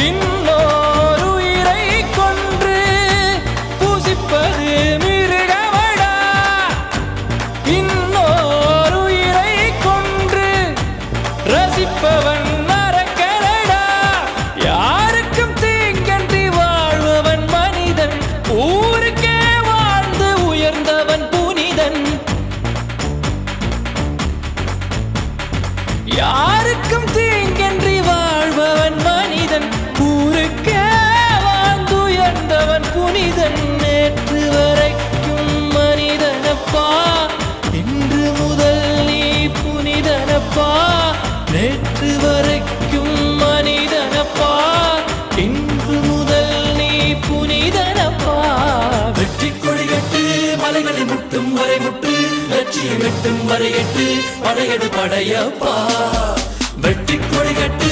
இன்னோர் கொன்று புசிப்பது மிருகமடா. இன்னோர் கொன்று ரசிப்பவன் நரக்கரடா யாருக்கும் தீங்கன்றி வாழ்பவன் மனிதன் ஊருக்கே வாழ்ந்து உயர்ந்தவன் புனிதன். யாருக்கும் புனிதனப்பா நேற்று வரைக்கும் மனிதனப்பா இன்று முதல் நீ புனிதனப்பா. வெற்றி கொடிகட்டு மலைகளை முட்டும் வரை முட்டு லட்சியம் எட்டும் வரை எட்டு படையடு படையப்பா. வெற்றி கொடிகட்டு